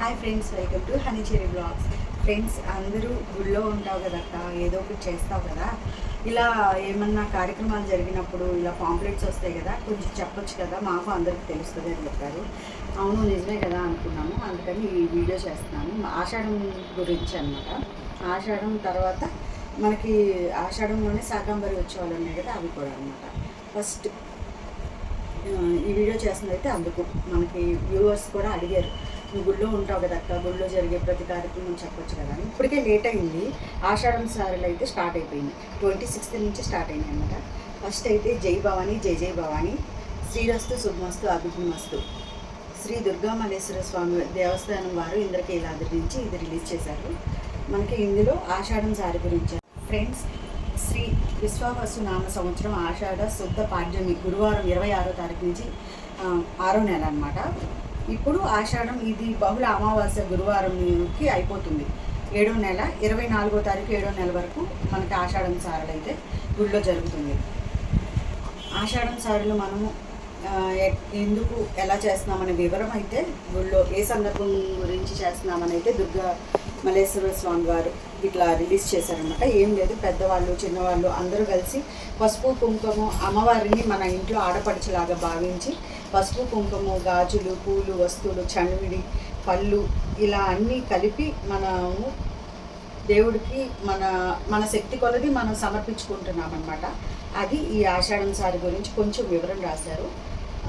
Hi friends welcome to Hanicheri blogs friends అందరూ గుళ్ళో ఉంటావు కదక్క ఏదో ఒకటి చేస్తావు కదా. ఇలా ఏమన్నా కార్యక్రమాలు జరిగినప్పుడు ఇలా పాంప్లెట్స్ వస్తాయి కదా కొంచెం చెప్పొచ్చు కదా మాకు అందరికి తెలుస్తుంది అని చెప్పారు. అవును నిజమే కదా అనుకున్నాము. అందుకని ఈ వీడియో చేస్తున్నాను. ఆషాఢం గురించి అనమాట ఆషాఢం తర్వాత మనకి ఆషాఢంలోనే శాకంబరి ఉత్సవాలు ఉన్నాయి కదా అవి కూడా అనమాట ఫస్ట్ ఈ వీడియో చేస్తుంది అయితే అందుకు. మనకి వ్యూవర్స్ కూడా అడిగారు. నువ్వు గుళ్ళో ఉంటావు కదా అక్క గుళ్ళో జరిగే ప్రతి కార్యక్రమం చెప్పొచ్చు కదా అని. ఇప్పటికే లేట్ అయింది. ఆషాఢం సారీలు అయితే స్టార్ట్ అయిపోయింది. ట్వంటీ సిక్స్త్ నుంచి స్టార్ట్ అయింది అనమాట ఫస్ట్ అయితే జై భవాని జై జై భవాని శ్రీరస్తు శుభమస్తు అభిమస్తు శ్రీ దుర్గామల్లేశ్వర స్వామి దేవస్థానం వారు ఇంద్రకీలాద్రి నుంచి ఇది రిలీజ్ చేశారు. మనకి ఇందులో ఆషాఢం సారి గురించి. ఫ్రెండ్స్ శ్రీ విశ్వావసు నామ సంవత్సరం ఆషాఢ శుద్ధ పాడ్యమి గురువారం ఇరవై ఆరో తారీఖు నుంచి ఆరో నెల అనమాట ఇప్పుడు ఆషాఢం ఇది బహుళ అమావాస్య గురువారంకి అయిపోతుంది. ఏడో నెల ఇరవై నాలుగో తారీఖు ఏడో నెల వరకు మనకి ఆషాఢం సారలు అయితే గుళ్ళో జరుగుతుంది. ఆషాఢం సారులు మనము ఎందుకు ఎలా చేస్తున్నామనే వివరం అయితే గుళ్ళో ఏ సందర్భం గురించి చేస్తున్నామని అయితే దుర్గా మల్లేశ్వర స్వామి వారు ఇట్లా రిలీజ్ చేశారనమాట ఏం లేదు పెద్దవాళ్ళు చిన్నవాళ్ళు అందరూ కలిసి పసుపు కుంకుమ అమ్మవారిని మన ఇంట్లో ఆడపడిచేలాగా భావించి పసుపు కుంకుమ గాజులు పూలు వస్తువులు చనివిడి పళ్ళు ఇలా అన్నీ కలిపి మనము దేవుడికి మన మన శక్తి కొలది మనం సమర్పించుకుంటున్నాం అనమాట అది ఈ ఆషాఢం సారి గురించి కొంచెం వివరం రాశారు.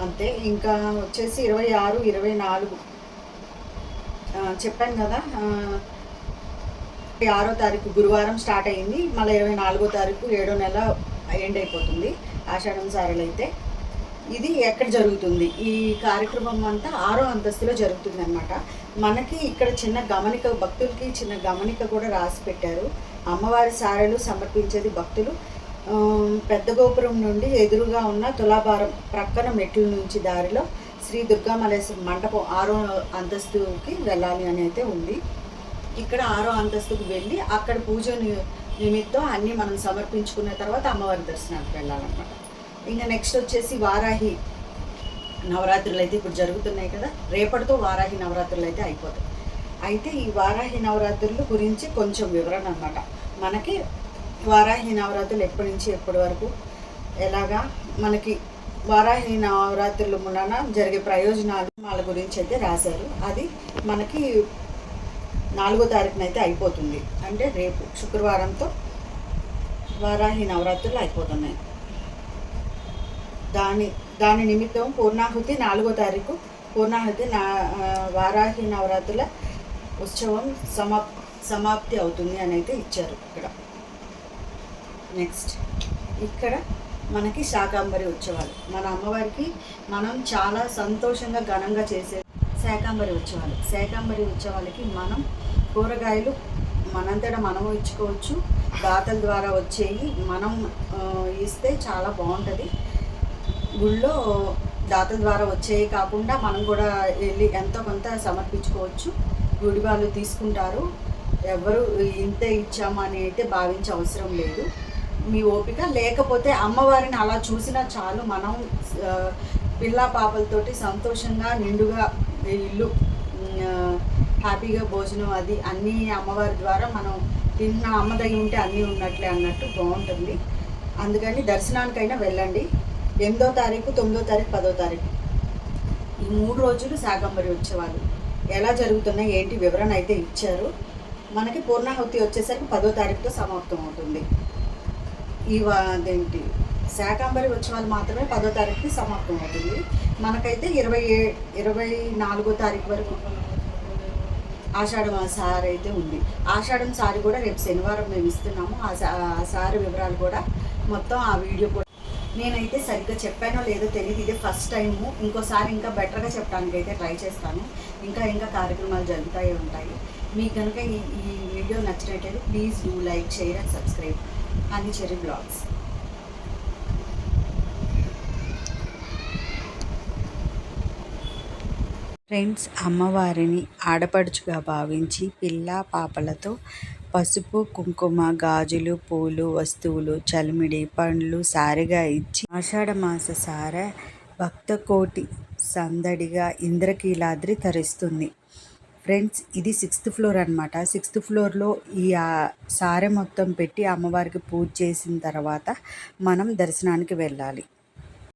అంతే ఇంకా వచ్చేసి ఇరవై ఆరు ఇరవై నాలుగు. చెప్పాను కదా ఆరో తారీఖు గురువారం స్టార్ట్ అయింది. మళ్ళీ ఇరవై నాలుగో తారీఖు ఏడో నెల ఎండ్ అయిపోతుంది ఆషాఢం సారలు అయితే. ఇది ఎక్కడ జరుగుతుంది? ఈ కార్యక్రమం అంతా ఆరో అంతస్తులో జరుగుతుంది అనమాట మనకి ఇక్కడ చిన్న గమనిక భక్తులకి చిన్న గమనిక కూడా రాసి పెట్టారు. అమ్మవారి సారలు సమర్పించేది భక్తులు. పెద్ద గోపురం నుండి ఎదురుగా ఉన్న తులాభారం ప్రక్కన మెట్ల నుంచి దారిలో శ్రీ దుర్గామలేశ్వర మండపం ఆరో అంతస్తుకి వెళ్ళాలి అని అయితే ఉంది. ఇక్కడ ఆరో అంతస్తుకు వెళ్ళి అక్కడ పూజ ని- నిమిత్తం అన్నీ మనం సమర్పించుకున్న తర్వాత అమ్మవారి దర్శనానికి వెళ్ళాలన్నమాట. ఇంకా నెక్స్ట్ వచ్చేసి వారాహి నవరాత్రులు అయితే ఇప్పుడు జరుగుతున్నాయి కదా. రేపటితో వారాహి నవరాత్రులు అయితే అయిపోతాయి. అయితే ఈ వారాహి నవరాత్రుల గురించి కొంచెం వివరణ అనమాట మనకి వారాహి నవరాత్రులు ఎప్పటి నుంచి ఎప్పటి వరకు ఎలాగా మనకి వారాహి నవరాత్రుల మూలన జరిగే ప్రయోజనాలు వాళ్ళ గురించి అయితే రాశారు. అది మనకి నాలుగో తారీఖున అయితే అయిపోతుంది. అంటే రేపు శుక్రవారంతో వారాహి నవరాత్రులు అయిపోతున్నాయి. దాని దాని నిమిత్తం పూర్ణాహుతి నాలుగో తారీఖు పూర్ణాహుతి నా వారాహి నవరాత్రుల ఉత్సవం సమాప్ సమాప్తి అవుతుంది అని అయితే ఇచ్చారు ఇక్కడ. నెక్స్ట్ ఇక్కడ మనకి శాకాంబరి ఉత్సవాలు. మన అమ్మవారికి మనం చాలా సంతోషంగా ఘనంగా చేసే శాకాంబరి ఉత్సవాలు. శాకాంబరి ఉత్సవాలకి మనం కూరగాయలు మనంతటా మనము ఇచ్చుకోవచ్చు. దాతల ద్వారా వచ్చేవి మనం ఇస్తే చాలా బాగుంటుంది. గుళ్ళో దాతల ద్వారా వచ్చేవి కాకుండా మనం కూడా వెళ్ళి ఎంతో కొంత సమర్పించుకోవచ్చు. గుడి వాళ్ళు తీసుకుంటారు. ఎవరు ఇంతే ఇచ్చామని అయితే భావించే అవసరం లేదు. మీ ఓపిక లేకపోతే అమ్మవారిని అలా చూసినా చాలు మనం పిల్లా పిల్ల పాపలతోటి సంతోషంగా నిండుగా ఇల్లు హ్యాపీగా భోజనం అది అన్నీ అమ్మవారి ద్వారా మనం తిన్న అమ్మ దగ్గర ఉంటే అన్నీ ఉన్నట్లే అన్నట్టు బాగుంటుంది. అందుకని దర్శనానికైనా వెళ్ళండి. ఎనిమిదో తారీఖు తొమ్మిదో తారీఖు పదో తారీఖు. ఈ మూడు రోజులు శాకంబరి ఉత్సవాలు ఎలా జరుగుతున్నాయి ఏంటి వివరణ అయితే ఇచ్చారు. మనకి పూర్ణాహుతి వచ్చేసరికి పదో తారీఖుతో సమాప్తం అవుతుంది. ఈ అదేంటి శాకాంబరి ఉత్సవాలు మాత్రమే పదో తారీఖుకి సమాప్తం అవుతుంది. మనకైతే ఇరవై ఏ ఇరవై నాలుగో తారీఖు వరకు ఆషాఢం సారి అయితే ఉంది. ఆషాఢం సారి కూడా రేపు శనివారం మేము ఇస్తున్నాము. ఆ ఆ సారి వివరాలు కూడా మొత్తం ఆ వీడియో కూడా నేనైతే సరిగ్గా చెప్పానో లేదో తెలియదు ఇదే ఫస్ట్ టైము ఇంకోసారి ఇంకా బెటర్గా చెప్పడానికి అయితే ట్రై చేస్తాను. ఇంకా ఇంకా కార్యక్రమాలు జరుగుతాయి ఉంటాయి. మీకు కనుక ఈ ఈ వీడియో నచ్చినట్టయితే please do like share and subscribe అని బ్లాగ్స్. ఫ్రెండ్స్ అమ్మవారిని ఆడపడుచుగా భావించి పిల్ల పాపలతో పసుపు కుంకుమ గాజులు పూలు వస్తువులు చలిమిడి పండ్లు సారిగా ఇచ్చి ఆషాఢమాస సార భక్త కోటి సందడిగా ఇంద్రకీలాద్రి తరిస్తుంది. ఫ్రెండ్స్ ఇది సిక్స్త్ ఫ్లోర్ అనమాట సిక్స్త్ ఫ్లోర్లో ఈ సారె మొత్తం పెట్టి అమ్మవారికి పూజ చేసిన తర్వాత మనం దర్శనానికి వెళ్ళాలి.